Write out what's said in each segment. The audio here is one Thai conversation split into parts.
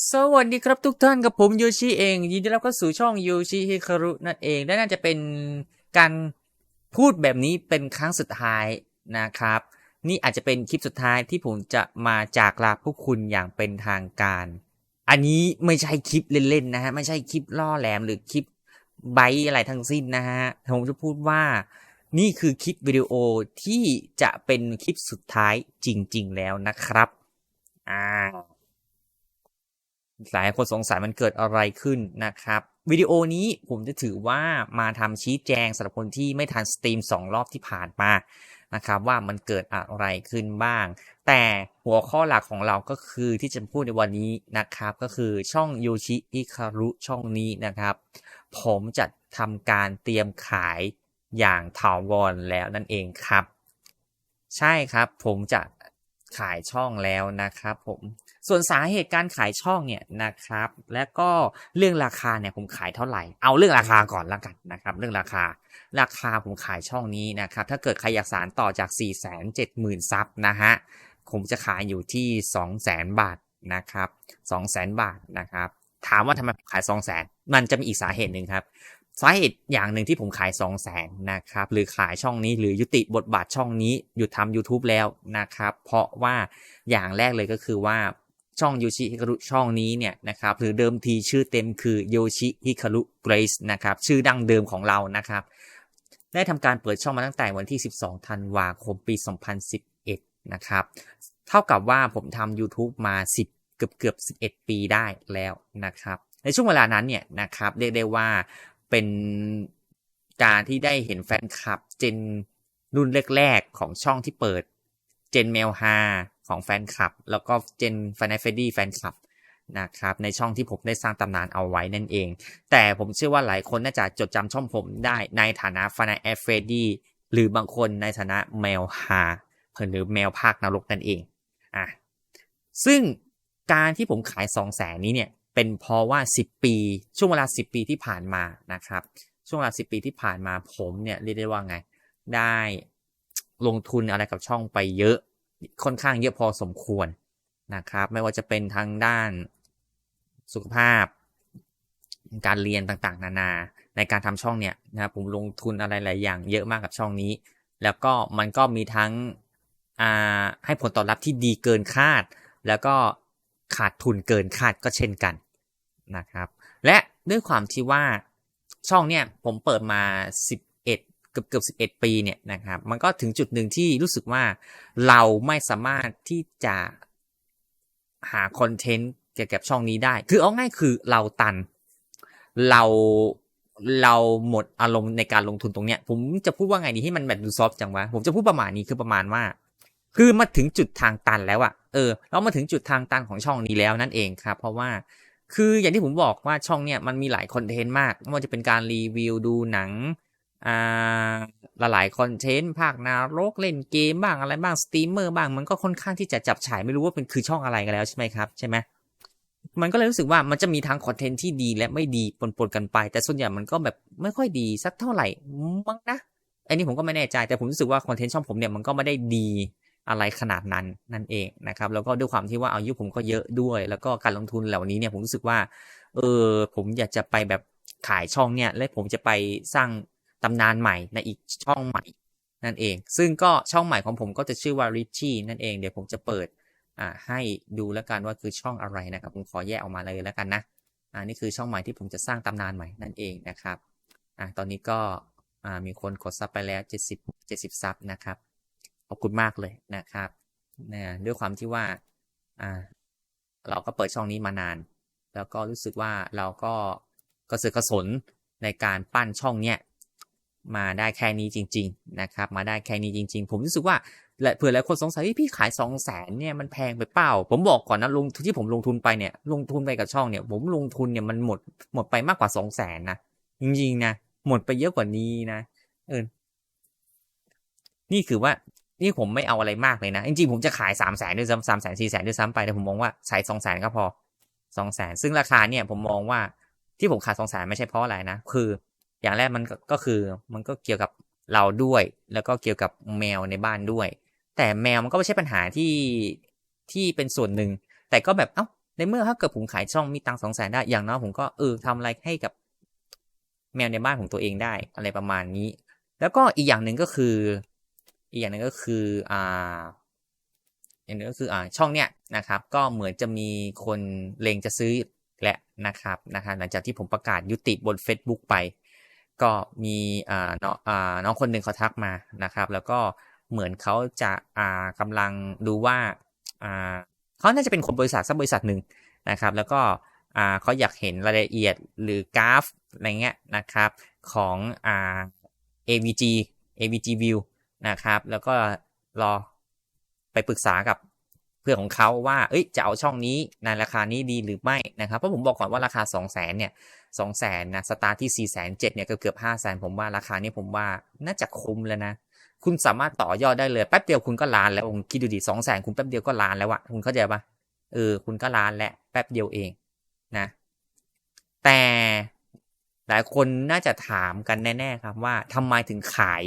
สวัสดีครับทุกท่านกับผมโยชิเอง ยินดีรับเข้าสู่ช่องโยชิฮิคารุนั่นเองและน่าจะเป็นการพูดแบบนี้เป็นครั้งสุดท้ายนะครับ นี่อาจจะเป็นคลิปสุดท้ายที่ผมจะมาจากลาพวกคุณอย่างเป็นทางการ อันนี้ไม่ใช่คลิปเล่นๆนะฮะไม่ใช่คลิปล่อแหลมหรือคลิปไบอะไรทั้งสิ้นนะฮะผมจะพูดว่านี่คือคลิปวิดีโอที่จะเป็นคลิปสุดท้ายจริง ๆ แล้วนะครับอ่า หลายคนสงสัยมันเกิดอะไรขึ้นนะครับวิดีโอนี้ผมจะถือว่ามาทำชี้แจงสำหรับคนที่ไม่ทันสตรีมสองรอบที่ผ่านมานะครับว่ามันเกิดอะไรขึ้นบ้าง แต่หัวข้อหลักของเราก็คือที่จะพูดในวันนี้นะครับ ก็คือช่องโยชิอิคารุช่องนี้นะครับ ผมจะทำการเตรียมขายอย่างถาวรแล้วนั่นเองครับ ใช่ครับผมจะขายช่องแล้วนะครับผม ส่วนสาเหตุการขายช่องเนี่ยนะครับ และก็เรื่องราคาเนี่ยผมขายเท่าไหร่ เอาเรื่องราคาก่อนละกันนะครับ เรื่องราคา ราคาผมขายช่องนี้นะครับ ถ้าเกิดใครอยากสารต่อจาก 4 7 0 0 0 0ซับนะฮะ ผมจะขายอยู่ที่ 2 0 0 0 0 0 บาทนะครับ 2 0 0 0 0 0 บาทนะครับ ถามว่าทำไมผมขาย 2 0 0 0 0 0 มันจะมีอีกสาเหตุหนึ่งครับสาเหตุอย่างหนึ่งที่ผมขาย 2 0 0 0 0 0นะครับ หรือขายช่องนี้หรือยุติบทบาทช่องนี้ หยุดทำ YouTube แล้วนะครับ เพราะว่าอย่างแรกเลยก็คือว่า ช่องโยชิฮิคารุช่องนี้เนี่ยนะครับหรือเดิมทีชื่อเต็มคือโยชิฮิคารุเกรซนะครับชื่อดั้งเดิมของเรานะครับได้ทำการเปิดช่องมาตั้งแต่วันที่ 12 ธันวาคมปี 2011 นะครับ เท่ากับว่าผมทำ YouTube มา 10 เกือบเกือบ 11 ปีได้แล้วนะครับ ในช่วงเวลานั้นเนี่ยนะครับเรียกได้ว่าเป็นการที่ได้เห็นแฟนคลับเจนรุ่นแรกๆ ของช่องที่เปิด เจนเมลฮา ของแฟนคลับ แล้วก็เจนฟนเฟดดี้แฟนคลับนะครับในช่องที่ผมได้สร้างตำนานเอาไว้นั่นเอง แต่ผมเชื่อว่าหลายคนน่าจะจดจำช่องผมได้ในฐานะฟนเฟดดี้หรือบางคนในฐานะแมวฮาหรือแมวภาคนรกนั่นเองอะซึ่งการที่ผมขาย2 0 0แสนนี้เนี่ยเป็นเพราะว่า 10 ปี ช่วงเวลา 10 ปีที่ผ่านมานะครับ ช่วงเวลา 10 ปีที่ผ่านมาผมเนี่ยเรียกได้ว่าไง ได้ลงทุนอะไรกับช่องไปเยอะ ค่อนข้างเยอะพอสมควรนะครับ ไม่ว่าจะเป็นทางด้านสุขภาพ การเรียนต่างๆ นานา ในการทำช่องเนี่ยนะครับผมลงทุนอะไรหลายอย่างเยอะมากกับช่องนี้ แล้วก็มันก็มีทั้งให้ผลตอบรับที่ดีเกินคาด แล้วก็ขาดทุนเกินคาดก็เช่นกันนะครับ และด้วยความที่ว่าช่องเนี่ยผมเปิดมา11 เกือบเกือบ11ปีเนี่ยนะครับ มันก็ถึงจุดหนึ่งที่รู้สึกว่าเราไม่สามารถที่จะหาคอนเทนต์เกี่ยวกับช่องนี้ได้ คือเอาง่ายคือเราตัน เราเราหมดอารมณ์ในการลงทุนตรงเนี้ย ผมจะพูดว่าไงดีให้มันแบบดูซอฟจังวะ ผมจะพูดประมาณนี้คือประมาณว่า คือมาถึงจุดทางตันแล้วอะเออ เรามาถึงจุดทางตันของช่องนี้แล้วนั่นเองครับ เพราะว่า คืออย่างที่ผมบอกว่าช่องเนี้ยมันมีหลายคอนเทนต์มากไม่ว่าจะเป็นการรีวิวดูหนัง อ่าหลายๆคอนเทนต์ภาคนารกเล่นเกมบ้างอะไรบ้างสตรีมเมอร์บ้างมันก็ค่อนข้างที่จะจับฉายไม่รู้ว่าเป็นคือช่องอะไรกันแล้วใช่ไหมครับใช่ไหมมันก็เลยรู้สึกว่ามันจะมีทั้งคอนเทนต์ที่ดีและไม่ดีปนๆกันไป แต่ส่วนใหญ่มันก็แบบไม่ค่อยดีสักเท่าไหร่มั้งนะอันนี้ผมก็ไม่แน่ใจแต่ผมรู้สึกว่าคอนเทนต์ช่องผมเนี่ยมันก็ไม่ได้ดีอะไรขนาดนั้นนั่นเองนะครับ แล้วก็ด้วยความที่ว่าอายุผมก็เยอะด้วย แล้วก็การลงทุนเหล่านี้เนี่ยผมรู้สึกว่า เออผมอยากจะไปแบบขายช่องเนี่ย และผมจะไปสร้าง ตำนานใหม่ในอีกช่องใหม่ นั่นเอง ซึ่งก็ช่องใหม่ของผมก็จะชื่อว่า Richie นั่นเอง เดี๋ยวผมจะเปิดอ่าให้ดูแล้วกันว่าคือช่องอะไรนะครับ ผมขอแยกออกมาเลยแล้วกันนะอ่านี่คือช่องใหม่ที่ผมจะสร้างตำนานใหม่นั่นเองนะครับอ่าตอนนี้ก็อ่ามีคนกดซับไปแล้ว 70 70ซับนะครับ ขอบคุณมากเลยนะครับนะด้วยความที่ว่าอ่าเราก็เปิดช่องนี้มานาน แล้วก็รู้สึกว่าเราก็กระสือกระสนในการปั้นช่องเนี้ย มาได้แค่นี้จริง ๆ นะครับ มาได้แค่นี้จริง ๆ ผมรู้สึกว่าเผื่อหลายคนสงสัยพี่ขายสองแสนเนี่ยมันแพงไปเปล่า ผมบอกก่อนนะลงที่ผมลงทุนไปเนี่ย ลงทุนไปกับช่องเนี่ย ผมลงทุนเนี่ยมันหมดหมดไปมากกว่าสองแสนนะจริงๆนะหมดไปเยอะกว่านี้นะเออนี่คือว่านี่ผมไม่เอาอะไรมากเลยนะ จริงๆผมจะขายสามแสนด้วยซ้ำสามแสนสี่แสนด้วยซ้ำไปแต่ผมมองว่าใช้สองแสนก็พอสองแสนซึ่งราคาเนี่ยผมมองว่าที่ผมขายสองแสนไม่ใช่เพราะอะไรนะคือ อย่างแรกมันก็คือมันก็เกี่ยวกับเราด้วย แล้วก็เกี่ยวกับแมวในบ้านด้วย แต่แมวมันก็ไม่ใช่ปัญหาที่ที่เป็นส่วนหนึ่ง แต่ก็แบบเอ้าในเมื่อถ้าเกิดผมขายช่องมีตังสองแสนได้อย่างน้อยผมก็เออทำอะไรให้กับแมวในบ้านของตัวเองได้อะไรประมาณนี้ แล้วก็อีกอย่างหนึ่งก็คือ อีกอย่างหนึ่งก็คืออ่าอย่างหนึงก็คืออ่าช่องเนี้ยนะครับ ก็เหมือนจะมีคนเลงจะซื้อแหละนะครับนะครับหลังจากที่ผมประกาศยุติบน Facebook ไป ก็มีอ่าน้องอ่าน้องคนหนึ่งเขาทักมานะครับ แล้วก็เหมือนเขาจะอ่ากำลังดูว่าอ่าเขาน่าจะเป็นคนบริษัทสักบริษัทหนึ่งนะครับ แล้วก็อ่าเขาอยากเห็นรายละเอียดหรือกราฟอะไรเงี้ยนะครับของอ่า AVG AVG View นะครับ แล้วก็รอไปปรึกษากับ เพื่อของเขาว่า เอ้ย จะเอาช่องนี้ในราคานี้ดีหรือไม่นะครับ เพราะผมบอกก่อนว่าราคา 2 0 0 0 0นเนี่ยสองแสนนะสตาร์ทที่4ี่แสนเจ็ดเนี่ยก็เกือบห้าแสนผมว่าราคานี้ผมว่าน่าจะคุ้มแล้วนะ คุณสามารถต่อยอดได้เลยแป๊บเดียวคุณก็ล้านแล้วคิดดูดิสองแสนคุณแป๊บเดียวก็ล้านแล้วอะคุณเข้าใจปะเออ คุณก็ล้านแล้วแป๊บเดียวเองนะ แต่หลายคนน่าจะถามกันแน่ ๆ ครับว่าทำไมถึงขาย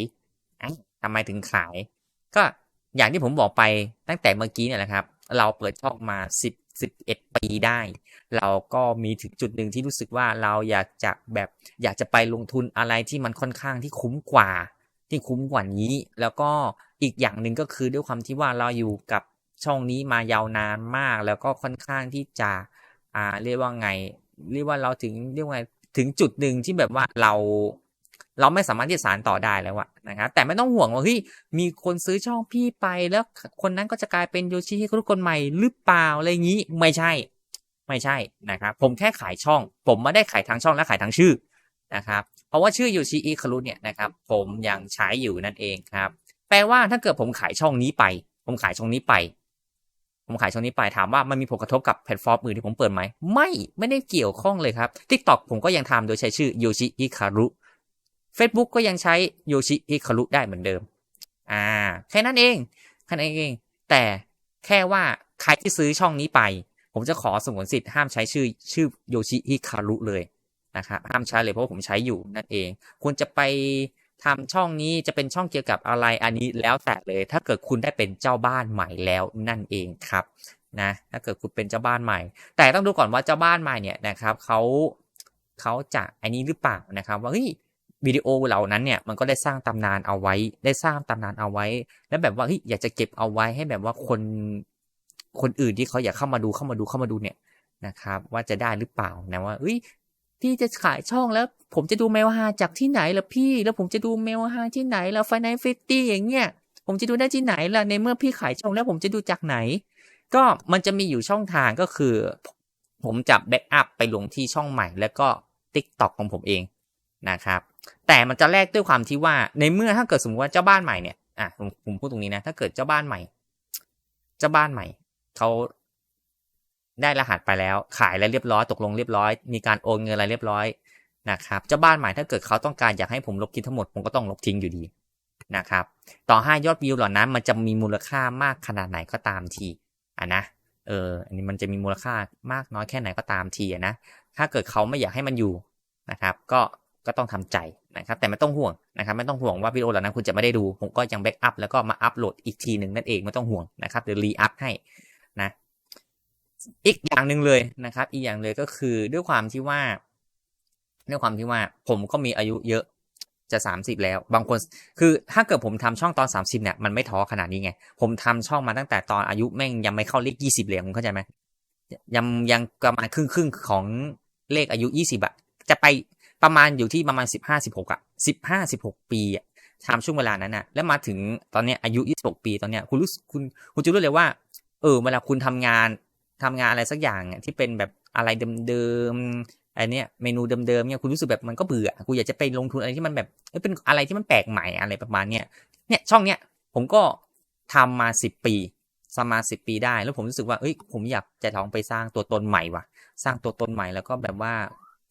ทำไมถึงขาย ก็ อย่างที่ผมบอกไปตั้งแต่เมื่อกี้เนี่ยแหละครับ เราเปิดช่องมาสิบสิบเอ็ดปีได้ เราก็มีถึงจุดหนึ่งที่รู้สึกว่าเราอยากจะแบบอยากจะไปลงทุนอะไรที่มันค่อนข้างที่คุ้มกว่า ที่คุ้มกว่านี้ แล้วก็อีกอย่างหนึ่งก็คือด้วยความที่ว่าเราอยู่กับช่องนี้มายาวนานมาก แล้วก็ค่อนข้างที่จะอ่าเรียกว่าไง เรียกว่าเราถึงเรียกว่าถึงจุดหนึ่งที่แบบว่าเรา เราไม่สามารถที่จะสารต่อได้แล้วอะนะครับแต่ไม่ต้องห่วงว่าเฮ้ยมีคนซื้อช่องพี่ไปแล้วคนนั้นก็จะกลายเป็นโยชิฮิคุรุคนใหม่หรือเปล่าอะไรอย่างนี้ไม่ใช่ ไม่ใช่นะครับ ผมแค่ขายช่อง ผมไม่ได้ขายทั้งช่องและขายทั้งชื่อนะครับ เพราะว่าชื่อโยชิอิคารุเนี่ยนะครับ ผมยังใช้อยู่นั่นเองครับ แปลว่าถ้าเกิดผมขายช่องนี้ไป ผมขายช่องนี้ไป ผมขายช่องนี้ไปถามว่ามันมีผลกระทบกับแพลตฟอร์มอื่นที่ผมเปิดไหมไม่ไม่ได้เกี่ยวข้องเลยครับ TikTok ผมก็ยังทำโดยใช้ชื่อโยชิอิคารุ Facebook ก็ยังใช้โยชิอิคารุได้เหมือนเดิม อ่า แค่นั้นเองแค่นั้นเอง แต่แค่ว่าใครที่ซื้อช่องนี้ไป ผมจะขอสงวนสิทธิ์ห้ามใช้ชื่อชื่อโยชิฮิคารุเลยนะครับห้ามใช้เลยเพราะผมใช้อยู่นั่นเอง คุณจะไปทำช่องนี้จะเป็นช่องเกี่ยวกับอะไรอันนี้แล้วแต่เลย ถ้าเกิดคุณได้เป็นเจ้าบ้านใหม่แล้วนั่นเองครับนะถ้าเกิดคุณเป็นเจ้าบ้านใหม่ แต่ต้องดูก่อนว่าเจ้าบ้านใหม่เนี่ยนะครับเขาเขาจะอันนี้หรือเปล่านะครับ ว่าเฮ้ย วิดีโอเหล่านั้นเนี่ยมันก็ได้สร้างตำนานเอาไว้ ได้สร้างตำนานเอาไว้ แล้วแบบว่าเฮ้ยอยากจะเก็บเอาไว้ให้แบบว่าคนคนอื่นที่เขาอยากเข้ามาดูเข้ามาดูเข้ามาดูเนี่ยนะครับ ว่าจะได้หรือเปล่านะว่าเฮ้ยพี่จะขายช่องแล้ว ผมจะดูเมลฮาจากที่ไหนล่ะพี่ แล้วผมจะดูเมลฮาที่ไหนแล้วไฟน l ฟิตี้อย่างเงี้ยผมจะดูได้ที่ไหนล่ะในเมื่อพี่ขายช่องแล้วผมจะดูจากไหน ก็มันจะมีอยู่ช่องทางก็คือ ผมจะแบ็กอัพไปลงที่ช่องใหม่ แล้วก็ TikTok ของผมเอง นะครับ แต่มันจะแลกด้วยความที่ว่าในเมื่อถ้าเกิดสมมติว่าเจ้าบ้านใหม่เนี่ยอะผมผมพูดตรงนี้นะ ถ้าเกิดเจ้าบ้านใหม่ เจ้าบ้านใหม่เขาได้รหัสไปแล้ว ขายแล้วเรียบร้อยตกลงเรียบร้อย มีการโอนเงินอะไรเรียบร้อยนะครับ เจ้าบ้านใหม่ถ้าเกิดเขาต้องการอยากให้ผมลบทิ้งทั้งหมดผมก็ต้องลบทิ้งอยู่ดีนะครับ ต่อให้ยอดวิวเหล่านั้น มันจะมีมูลค่ามากขนาดไหนก็ตามทีอะนะเอออันนี้มันจะมีมูลค่ามากน้อยแค่ไหนก็ตามทีอะนะถ้าเกิดเขาไม่อยากให้มันอยู่นะครับ ก็ ก็ต้องทำใจนะครับแต่ไม่ต้องห่วงนะครับไม่ต้องห่วงว่าวิดีโอเหล่านั้นคุณจะไม่ได้ดู ผมก็ยังแบ็กอัพแล้วก็มาอัปโหลดอีกทีหนึ่งนั่นเองไม่ต้องห่วงนะครับเดี๋ยวรีอัพให้นะอีกอย่างหนึ่งเลยนะครับ อีกอย่างเลยก็คือด้วยความที่ว่า ด้วยความที่ว่าผมก็มีอายุเยอะจะสามสิบแล้ว บางคนคือถ้าเกิดผมทำช่องตอนสามสิบเนี่ยมันไม่ท้อขนาดนี้ไง ผมทำช่องมาตั้งแต่ตอนอายุแม่งยังไม่เข้าเลขยี่สิบเลยคุณเข้าใจไหมยังยังประมาณครึ่งครึ่งของเลขอายุยี่สิบอะจะไป ประมาณอยู่ที่ประมาณสิบห้าสิบหกอะสิบห้าสิบหกปีอะทำช่วงเวลานั้นอะแล้วมาถึงตอนเนี้ยอายุยี่สิบหกปีตอนเนี้ยคุณรู้คุณคุณจะรู้เลยว่า เออเวลาคุณทำงานทำงานอะไรสักอย่างที่เป็นแบบอะไรเดิมๆไอเนี้ยเมนูเดิมๆเนี่ยคุณรู้สึกแบบมันก็เบื่อกูอยากจะไปลงทุนอะไรที่มันแบบเป็นอะไรที่มันแปลกใหม่อะไรประมาณเนี้ยเนี่ยช่องเนี้ยผมก็ทำมาสิบปีสมาสิบปีได้แล้วผมรู้สึกว่าเอ้ยผมอยากจะลองไปสร้างตัวตนใหม่ว่ะ สร้างตัวตนใหม่แล้วก็แบบว่า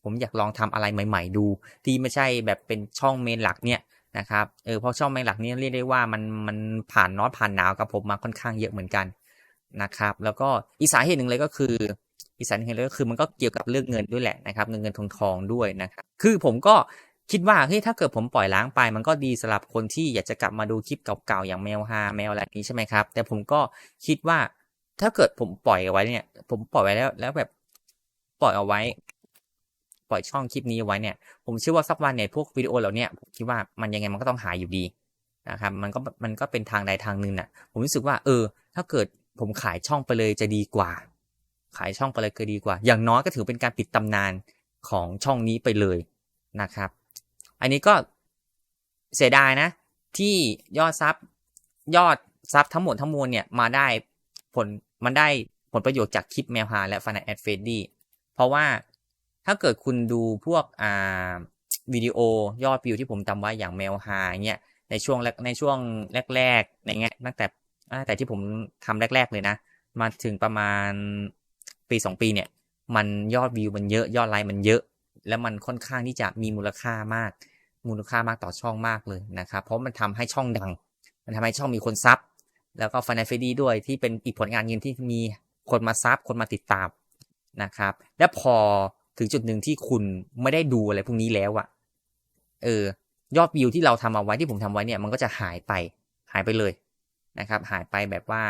ผมอยากลองทำอะไรใหม่ ๆ ดู ที่ไม่ใช่แบบเป็นช่องเมนหลักเนี่ยนะครับเออเพราะช่องเมนหลักนี่ยเรียกได้ว่ามันมันผ่านน้อยผ่านหนาวกับผมมาค่อนข้างเยอะเหมือนกันนะครับแล้วก็อีกสาเหตุหนึ่งเลยก็คืออีกสาเหตุหนึ่งเลยก็คือมันก็เกี่ยวกับเรื่องเงินด้วยแหละนะครับเงินเงินทองทองด้วยนะครับคือผมก็คิดว่าเฮ้ยถ้าเกิดผมปล่อยล้างไป มันก็ดีสำหรับคนที่อยากจะกลับมาดูคลิปเก่าๆอย่างแมวฮาแมวอะไรนี้ใช่ไหมครับ แต่ผมก็คิดว่าถ้าเกิดผมปล่อยเอาไว้เนี่ย ผมปล่อยไว้แล้วแล้วแบบปล่อยเอาไว้ ปล่อยช่องคลิปนี้ไว้เนี่ย ผมเชื่อว่าสักวันเนี่ยพวกวิดีโอเหล่านี้ผมคิดว่ามันยังไงมันก็ต้องหายอยู่ดีนะครับ มันก็มันก็เป็นทางใดทางหนึ่งน่ะ ผมรู้สึกว่า เออ ถ้าเกิดผมขายช่องไปเลยจะดีกว่า ขายช่องไปเลยก็ดีกว่า อย่างน้อยก็ถือเป็นการปิดตำนานของช่องนี้ไปเลยนะครับ อันนี้ก็เสียดายนะ ที่ยอดซับยอดซับทั้งหมดทั้งมวลเนี่ยมาได้ผลมันได้ผลประโยชน์จากคลิปแมวฮาและฟันแอดเฟดดี้เพราะว่า ถ้าเกิดคุณดูพวกอ่าวิดีโอยอดวิวที่ผมทำไว้อย่างแมวฮาเนี่ยในช่วงแรกในช่วงแรกๆในเงี้ยตั้งแต่แต่ที่ผมทำแรก ๆ เลยนะ มาถึงประมาณปีสองปีเนี่ย มันยอดวิวมันเยอะยอดไลค์มันเยอะ แล้วมันค่อนข้างที่จะมีมูลค่ามาก มูลค่ามากต่อช่องมากเลยนะครับ เพราะมันทำให้ช่องดัง มันทำให้ช่องมีคนซับแล้วก็ฟันเฟดีด้วยที่เป็นอีกผลงานเงินที่มีคนมาซับคนมาติดตามนะครับ และพอ ถึงจุดหนึ่งที่คุณไม่ได้ดูอะไรพวกนี้แล้วอะเออยอดวิวที่เราทำเอาไว้ที่ผมทำไว้เนี่ยมันก็จะหายไปหายไปเลยนะครับ หายไปแบบว่า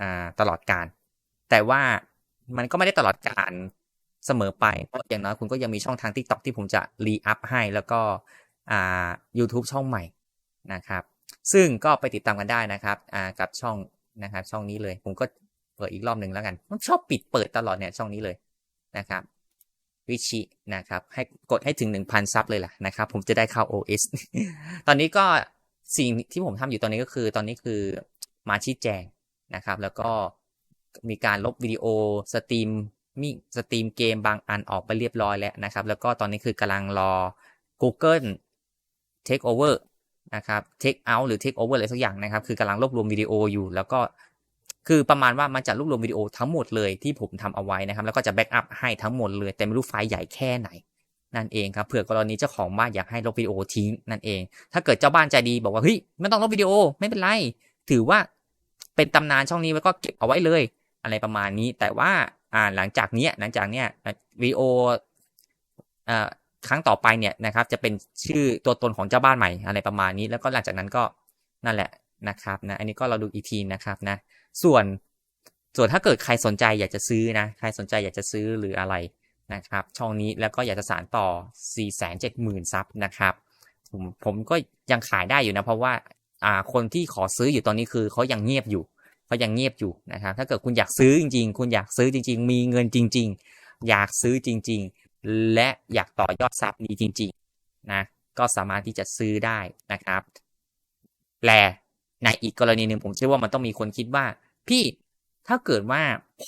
อ่าตลอดการ แต่ว่ามันก็ไม่ได้ตลอดการเสมอไปเพราะอย่างน้อยคุณก็ยังมีช่องทาง TikTok ที่ผมจะรีอัพให้แล้วก็อ่า YouTube ช่องใหม่นะครับ ซึ่งก็ไปติดตามกันได้นะครับอ่ากับช่องนะครับ ช่องนี้เลย ผมก็เปิดอีกรอบหนึ่งแล้วกันมันชอบปิดเปิดตลอดเนี่ยช่องนี้เลยนะครับ วิชินะครับให้กดให้ถึง 1,000 ซับเลยล่ะนะครับ ผมจะได้เข้า OS ตอนนี้ก็สิ่งที่ผมทำอยู่ตอนนี้ก็คือ ตอนนี้คือมาชี้แจงนะครับ แล้วก็มีการลบวิดีโอสตรีมมีสตรีมเกมบางอันออกไปเรียบร้อยแล้วนะครับ แล้วก็ตอนนี้คือกำลังรอ Google Take Over นะครับ Take Out หรือ Take Over อะไรสักอย่างนะครับ คือกำลังรวบรวมวิดีโออยู่ แล้วก็ คือประมาณว่ามันจะรวบรวมวิดีโอทั้งหมดเลยที่ผมทำเอาไว้นะครับ แล้วก็จะแบ็กอัพให้ทั้งหมดเลย แต่ไม่รู้ไฟล์ใหญ่แค่ไหน นั่นเองครับเผื่อกรณีเจ้าของบ้านอยากให้ลบวิดีโอทิ้งนั่นเอง ถ้าเกิดเจ้าบ้านใจดีบอกว่าเฮ้ยไม่ต้องลบวิดีโอไม่เป็นไร ถือว่าเป็นตำนานช่องนี้ไว้ก็เก็บเอาไว้เลย อะไรประมาณนี้ แต่ว่าอ่าหลังจากเนี้ยหลังจากเนี้ยวิดีโออ่าครั้งต่อไปเนี่ยนะครับ จะเป็นชื่อตัวตนของเจ้าบ้านใหม่อะไรประมาณนี้ แล้วก็หลังจากนั้นก็นั่นแหละ นะครับนะอันนี้ก็เราดูอีกทีนะครับนะส่วนส่วนถ้าเกิดใครสนใจอยากจะซื้อนะใครสนใจอยากจะซื้อหรืออะไรนะครับช่องนี้แล้วก็อยากจะสานต่อ 470,000ซับนะครับผมผมก็ยังขายได้อยู่นะเพราะว่าอ่าคนที่ขอซื้ออยู่ตอนนี้คือเขายังเงียบอยู่เขายังเงียบอยู่นะครับถ้าเกิดคุณอยากซื้อจริง ๆ คุณอยากซื้อจริง ๆ มีเงินจริง ๆ อยากซื้อจริง ๆ และอยากต่อยอดซับนี้จริงๆนะก็สามารถที่จะซื้อได้นะครับแต่ ในอีกกรณีหนึ่งผมเชื่อว่ามันต้องมีคนคิดว่า พี่ถ้าเกิดว่า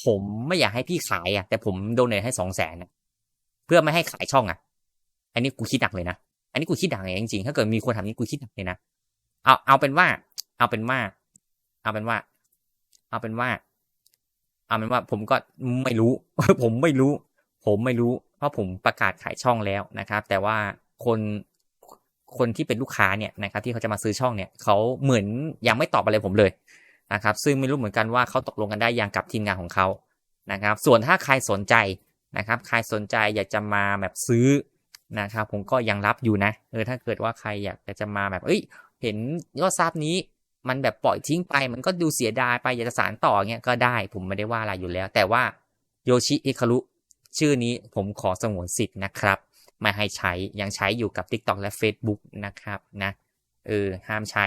ผมไม่อยากให้พี่ขายอะ แต่ผมโดเนทให้สองแสนเพื่อไม่ให้ขายช่องอะ อันนี้กูคิดหนักเลยนะอันนี้กูคิดหนักเลยจริงๆถ้าเกิดมีคนทำนี้กูคิดหนักเลยนะเอาเอาเป็นว่า เอาเป็นว่า เอาเป็นว่า เอาเป็นว่า เอาเป็นว่า ผมก็ไม่รู้ ผมไม่รู้ ผมไม่รู้ เพราะผมประกาศขายช่องแล้วนะครับ แต่ว่าคน คนที่เป็นลูกค้าเนี่ยนะครับที่เขาจะมาซื้อช่องเนี่ยเขาเหมือนยังไม่ตอบอะไรผมเลยนะครับซึ่งไม่รู้เหมือนกันว่าเขาตกลงกันได้ยังกับทีมงานของเขานะครับส่วนถ้าใครสนใจนะครับใครสนใจอยากจะมาแบบซื้อนะครับผมก็ยังรับอยู่นะเออถ้าเกิดว่าใครอยากจะมาแบบเอ้ย เห็นยอดซับนี้มันแบบปล่อยทิ้งไป มันก็ดูเสียดายไปอยากจะสารต่อเงี้ยก็ได้ผมไม่ได้ว่าอะไรอยู่แล้ว แต่ว่าโยชิอิคารุชื่อนี้ผมขอสงวนสิทธิ์นะครับ ไม่ให้ใช้ยังใช้อยู่กับ TikTok และ Facebook นะครับนะเออห้ามใช้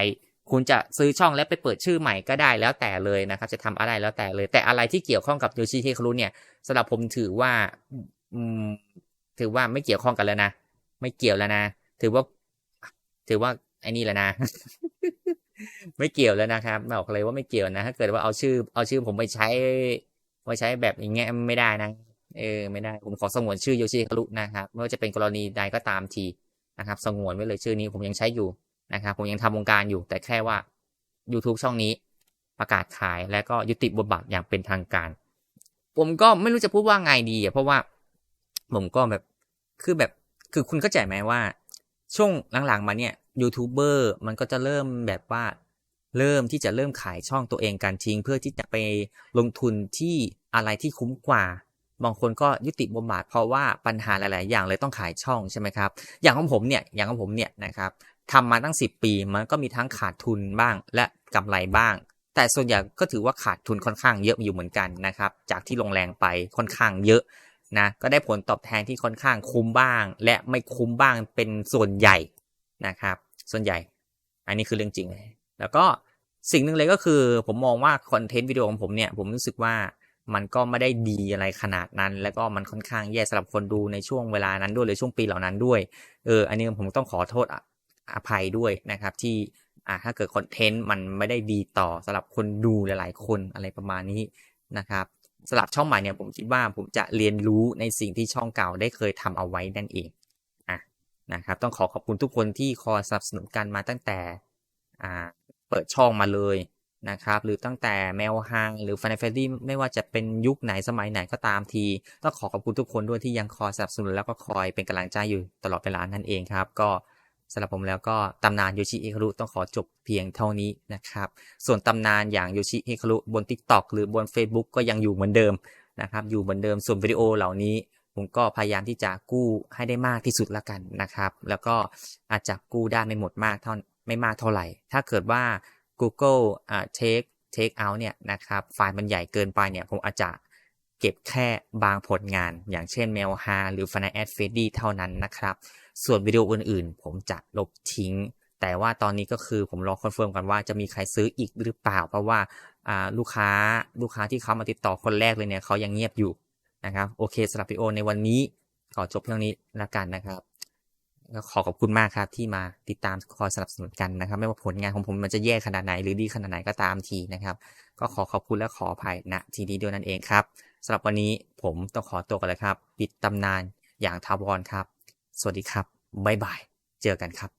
คุณจะซื้อช่องแล้วไปเปิดชื่อใหม่ก็ได้แล้วแต่เลยนะครับ จะทำอะไรแล้วแต่เลย แต่อะไรที่เกี่ยวข้องกับโยชิเทครุเนี่ยสำหรับผมถือว่าอืมถือว่าไม่เกี่ยวข้องกันแล้วนะไม่เกี่ยวแล้วนะ ถือว่า ถือว่าไอ้นี่แล้วนะ ไม่เกี่ยวแล้วนะครับบอกเลยว่าไม่เกี่ยวนะ ถ้าเกิดว่าเอาชื่อ เอาชื่อผมไปใช้ไปใช้แบบอย่างเงี้ยไม่ได้นะ เออไม่ได้ผมขอสงวนชื่อโยชิคารุนะครับไม่ว่าจะเป็นกรณีใดก็ตามทีนะครับสงวนไว้เลยชื่อนี้ผมยังใช้อยู่นะครับผมยังทำวงการอยู่ แต่แค่ว่า YouTube ช่องนี้ประกาศขายและก็ยุติบทบาทอย่างเป็นทางการ ผมก็ไม่รู้จะพูดว่าไงดีอะเพราะว่าผมก็แบบคือแบบคือคุณเข้าใจไหมว่า ช่วงหลังๆมาเนี่ยยูทูบเบอร์มันก็จะเริ่มแบบว่าเริ่มที่จะเริ่มขายช่องตัวเองการทิ้ง เพื่อที่จะไปลงทุนที่อะไรที่คุ้มกว่า บางคนก็ยุติบทบาทเพราะว่าปัญหาหลาย ๆ อย่างเลยต้องขายช่องใช่ไหมครับ อย่างของผมเนี่ย อย่างของผมเนี่ยนะครับทำมาตั้ง 10 ปี มันก็มีทั้งขาดทุนบ้าง และกำไรบ้าง แต่ส่วนใหญ่ก็ถือว่าขาดทุนค่อนข้างเยอะอยู่เหมือนกันนะครับ จากที่ลงแรงไปค่อนข้างเยอะนะ ก็ได้ผลตอบแทนที่ค่อนข้างคุ้มบ้าง และไม่คุ้มบ้างเป็นส่วนใหญ่นะครับ ส่วนใหญ่ อันนี้คือเรื่องจริงเลยแล้วก็สิ่งหนึ่งเลยก็คือผมมองว่าคอนเทนต์วิดีโอของผมเนี่ย ผมรู้สึกว่า มันก็ไม่ได้ดีอะไรขนาดนั้น แล้วก็มันค่อนข้างแย่สำหรับคนดูในช่วงเวลานั้นด้วยหรือช่วงปีเหล่านั้นด้วยเอออันนี้ผมต้องขอโทษอภัยด้วยนะครับ ที่อ่าถ้าเกิดคอนเทนต์มันไม่ได้ดีต่อสำหรับคนดูหลาย ๆ คนอะไรประมาณนี้นะครับสำหรับช่องใหม่เนี่ยผมคิดว่าผมจะเรียนรู้ในสิ่งที่ช่องเก่าได้เคยทำเอาไว้นั่นเองอะนะครับ ต้องขอขอบคุณทุกคนที่คอยสนับสนุนกันมาตั้งแต่อ่าเปิดช่องมาเลย นะครับ หรือตั้งแต่แมวฮังหรือฟันเฟรดี้ไม่ว่าจะเป็นยุคไหนสมัยไหนก็ตามทีต้องขอขอบคุณทุกคนด้วยที่ยังคอยสนับสนุนแล้วก็คอยเป็นกำลังใจอยู่ตลอดเวลานั่นเองครับ ก็สำหรับผมแล้วก็ตำนานโยชิเอคารุต้องขอจบเพียงเท่านี้นะครับ ส่วนตำนานอย่างโยชิเอคารุบน TikTok หรือบน Facebook ก็ยังอยู่เหมือนเดิมนะครับ อยู่เหมือนเดิมส่วนวิดีโอเหล่านี้ ผมก็พยายามที่จะกู้ให้ได้มากที่สุดละกันนะครับ แล้วก็อาจจะกู้ได้ไม่หมดมากเท่าไม่มากเท่าไหร่ ถ้าเกิดว่า Google อ่า take take out เนี่ยนะครับไฟล์มันใหญ่เกินไปเนี่ยผมอาจจะเก็บแค่บางผลงาน อย่างเช่น Mail h a หรือ f a n a d f e d y เท่านั้นนะครับ ส่วนวิดีโออื่นๆ ผมจะลบทิ้ง แต่ว่าตอนนี้ก็คือผมรอคอนเฟิร์มกันว่าจะมีใครซื้ออีกหรือเปล่า เพราะว่าลูกค้าลูกค้าที่เขามาติดต่อคนแรกเลยเนี่ยเขายังเงียบอยู่นะครับ โอเคสำหรับวิดีโอในวันนี้ขอจบเพียงนี้แล้วกันนะครับ ก็ขอขอบคุณมากครับที่มาติดตามคอยสนับสนุนกันนะครับ ไม่ว่าผลงานของผมมันจะแย่ขนาดไหน หรือดีขนาดไหนก็ตามทีนะครับ ก็ขอขอบคุณและขออภัยณทีนี้ด้วยนั่นเองครับสำหรับวันนี้ผมต้องขอตัวกันเลยครับ ปิดตำนานอย่างทาวรครับ สวัสดีครับบ๊ายบาย เจอกันครับ